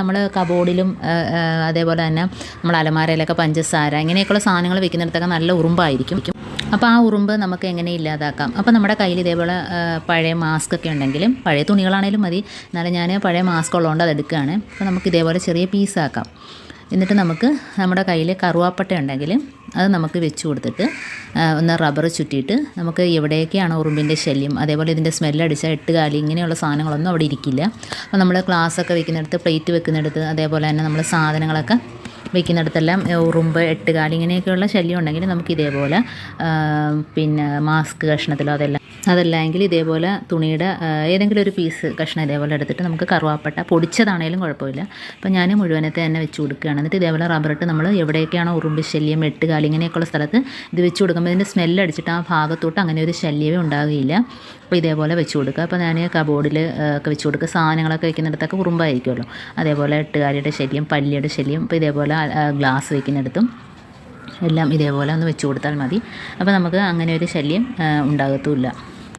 നമ്മൾ കബോർഡിലും അതേപോലെ തന്നെ നമ്മൾ അലമാരയിലൊക്കെ പഞ്ചസാര ഇങ്ങനെയൊക്കെയുള്ള സാധനങ്ങൾ വെക്കുന്നിടത്തൊക്കെ നല്ല ഉറുമ്പായിരിക്കും. അപ്പോൾ ആ ഉറുമ്പ് നമുക്ക് എങ്ങനെ ഇല്ലാതാക്കാം? അപ്പോൾ നമ്മുടെ കയ്യിൽ ഇതേപോലെ പഴയ മാസ്ക് ഒക്കെ ഉണ്ടെങ്കിലും പഴയ തുണികളാണേലും മതി. എന്നാലും ഞാൻ പഴയ മാസ്ക് ഉള്ളതുകൊണ്ട് അത് എടുക്കുകയാണ്. അപ്പോൾ നമുക്ക് ഇതേപോലെ ചെറിയ പീസാക്കാം എന്നിട്ട് നമുക്ക് നമ്മുടെ കയ്യിൽ കറുവാപ്പട്ട ഉണ്ടെങ്കിൽ അത് നമുക്ക് വെച്ച് കൊടുത്തിട്ട് ഒന്ന് റബ്ബർ ചുറ്റിയിട്ട് നമുക്ക് എവിടെയൊക്കെയാണ് ഉറുമ്പിന്റെ ശല്യം? അതേപോലെ ഇതിന്റെ സ്മെല്ലടിച്ചാൽ എട്ടുകാലി ഇങ്ങനെയുള്ള സാധനങ്ങളൊന്നും അവിടെ ഇരിക്കില്ല. അപ്പോൾ നമ്മൾ ഗ്ലാസ്സൊക്കെ വെക്കുന്നിടത്ത് പ്ലേറ്റ് വെക്കുന്നിടത്ത് അതേപോലെ തന്നെ നമ്മൾ സാധനങ്ങളൊക്കെ വെക്കുന്നിടത്തെല്ലാം ഉറുമ്പ് ഉറുമ്പ് എട്ടുകാലി ഇങ്ങനെയൊക്കെയുള്ള ശല്യം ഉണ്ടെങ്കിൽ നമുക്ക് ഇതേപോലെ പിന്നെ മാസ്ക് കഷ്ണത്തിലോ അതെല്ലാം അതല്ലെങ്കിൽ ഇതേപോലെ തുണിയുടെ ഏതെങ്കിലും ഒരു പീസ് കഷ്ണം ഇതേപോലെ എടുത്തിട്ട് നമുക്ക് കറുവാപ്പട്ട പൊടിച്ചതാണേലും കുഴപ്പമില്ല. അപ്പോൾ ഞാൻ മുഴുവനത്തെ തന്നെ വെച്ച് കൊടുക്കുകയാണ്. എന്നിട്ട് ഇതേപോലെ റബ്ബറിട്ട് നമ്മൾ എവിടെയൊക്കെയാണോ ഉറുമ്പ് ശല്യം വെട്ടുകാൽ ഇങ്ങനെയൊക്കെയുള്ള സ്ഥലത്ത് ഇത് വെച്ച് കൊടുക്കുമ്പോൾ ഇതിന്റെ സ്മെല്ല് അടിച്ചിട്ട് ആ ഭാഗത്തോട്ട് അങ്ങനെ ഒരു ശല്യമേ ഉണ്ടാകുകയില്ല അപ്പോൾ ഇതേപോലെ വെച്ച് കൊടുക്കുക. അപ്പോൾ ഞാൻ കബോർഡിൽ ഒക്കെ വെച്ച് കൊടുക്കുക. സാധനങ്ങളൊക്കെ വെക്കുന്നിടത്തൊക്കെ ഉറുമ്പായിരിക്കുമല്ലോ. അതേപോലെ എട്ടുകാലിയുടെ ശല്യം പല്ലിയുടെ ശല്യം അപ്പോൾ ഇതേപോലെ ഗ്ലാസ് വെക്കുന്നിടത്തും എല്ലാം ഇതേപോലെ ഒന്ന് വെച്ച് കൊടുത്താൽ മതി. അപ്പോൾ നമുക്ക് അങ്ങനെ ഒരു ശല്യം ഉണ്ടാകത്തുമില്ല.